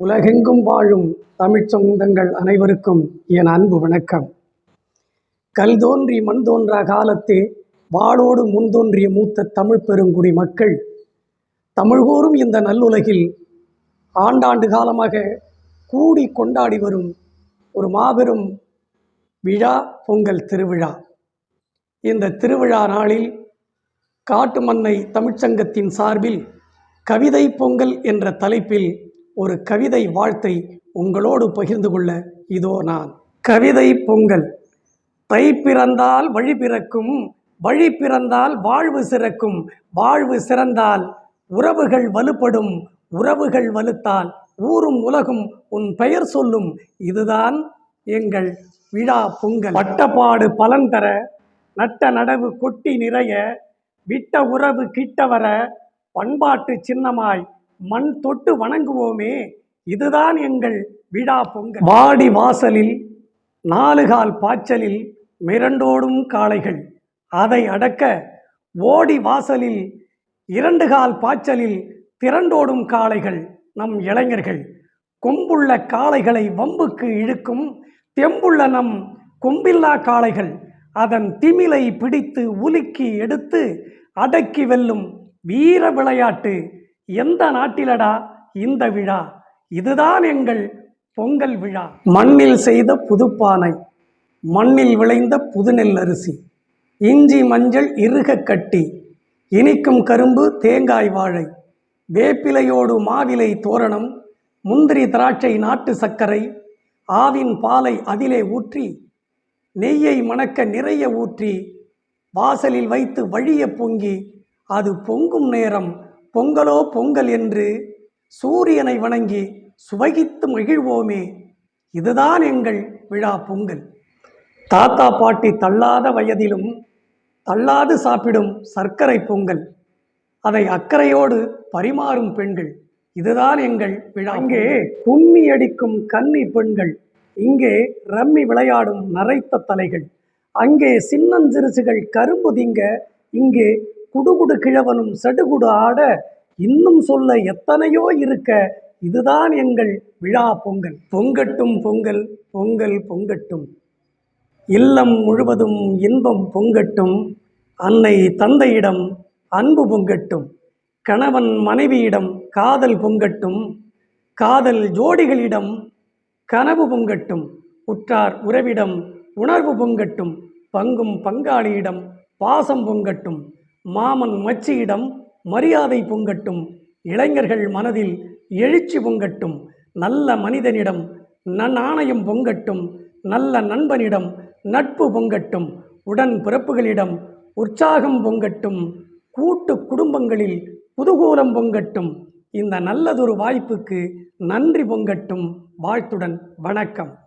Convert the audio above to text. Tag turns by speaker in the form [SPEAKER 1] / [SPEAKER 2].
[SPEAKER 1] உலகெங்கும் வாழும் தமிழ் சொந்தங்கள் அனைவருக்கும் என் அன்பு வணக்கம். கல் தோன்றி மண் தோன்றா காலத்தே வாளோடு முன் தோன்றிய மூத்த தமிழ் பெருங்குடி மக்கள் தமிழ்கோறும் இந்த நல்லுலகில் ஆண்டாண்டு காலமாக கூடி கொண்டாடி வரும் ஒரு மாபெரும் விழா பொங்கல் திருவிழா. இந்த திருவிழா நாளில் காட்டு மன்னை தமிழ்ச்சங்கத்தின் சார்பில் கவிதை பொங்கல் என்ற தலைப்பில் ஒரு கவிதை வாழ்த்தை உங்களோடு பகிர்ந்து கொள்ள இதோ நான். கவிதை பொங்கல். தை பிறந்தால் வழி பிறக்கும் வழி பிறந்தால் வாழ்வு சிறக்கும் வாழ்வு சிறந்தால் உறவுகள் வலுப்படும் உறவுகள் வலுத்தால் ஊரும் உலகும் உன் பெயர் சொல்லும். இதுதான் எங்கள் விழா பொங்கல். பட்டப்பாடு பலன் தர நட்ட நடவு கொட்டி நிறைய விட்ட உறவு கிட்ட வர பண்பாட்டு சின்னமாய் மண் தொட்டு வணங்குவோமே இதுதான் எங்கள் விழா பொங்கல். வாடி வாசலில் நாலுகால் பாய்ச்சலில் மிரண்டோடும் காளைகள். அதை அடக்க ஓடி வாசலில் இரண்டு கால் பாய்ச்சலில் திரண்டோடும் காளைகள் நம் இளைஞர்கள். கொம்புள்ள காளைகளை வம்புக்கு இழுக்கும் தெம்புள்ள நம் கொம்பில்லா காளைகள். அதன் திமிலை பிடித்து உலுக்கி எடுத்து அடக்கி வெல்லும் வீர விளையாட்டு எந்த நாட்டிலடா இந்த விழா? இதுதான் எங்கள் பொங்கல் விழா. மண்ணில் செய்த புதுப்பானை மண்ணில் விளைந்த புதுநெல் அரிசி இஞ்சி மஞ்சள் இறுக கட்டி இனிக்கும் கரும்பு தேங்காய் வாழை வேப்பிலையோடு மாவிலை தோரணம் முந்திரி திராட்சை நாட்டு சர்க்கரை ஆவின் பாலை அதிலே ஊற்றி நெய்யை மணக்க நிறைய ஊற்றி வாசலில் வைத்து வழிய பொங்கி அது பொங்கும் நேரம் பொங்கலோ பொங்கல் என்று சூரியனை வணங்கி சுவகித்து மகிழ்வோமே. இதுதான் எங்கள் விழா பொங்கல். தாத்தா பாட்டி தள்ளாத வயதிலும் தள்ளாது சாப்பிடும் சர்க்கரை பொங்கல். அதை அக்கறையோடு பரிமாறும் பெண்கள். இதுதான் எங்கள் விழா அங்கே கும்மி அடிக்கும் கன்னி பெண்கள். இங்கே ரம்மி விளையாடும் நரைத்த தலைகள். அங்கே சின்னஞ்சிறுசுகள் கரும்பு திங்க இங்கே குடுகுடு கிழவனும் சடுகுடு ஆட இன்னும் சொல்ல எத்தனையோ இருக்க இதுதான் எங்கள் விழா பொங்கல். பொங்கட்டும் பொங்கல் பொங்கல் பொங்கட்டும். இல்லம் முழுவதும் இன்பம் பொங்கட்டும். அன்னை தந்தையிடம் அன்பு பொங்கட்டும். கணவன் மனைவியிடம் காதல் பொங்கட்டும். காதல் ஜோடிகளிடம் கனவு பொங்கட்டும். உற்றார் உறவிடம் உணர்வு பொங்கட்டும். பங்கும் பங்காளியிடம் பாசம் பொங்கட்டும். மாமன் மச்சியிடம் மரியாதை பொங்கட்டும் இளைஞர்கள் மனதில் எழுச்சி பொங்கட்டும் நல்ல மனிதனிடம் நன்னாணயம் பொங்கட்டும் நல்ல நண்பனிடம் நட்பு பொங்கட்டும் உடன் பிறப்புகளிடம் உற்சாகம் பொங்கட்டும் கூட்டு குடும்பங்களில் புதுகூலம் பொங்கட்டும். இந்த நல்லதொரு வாய்ப்புக்கு நன்றி பொங்கட்டும். வாழ்த்துடன் வணக்கம்.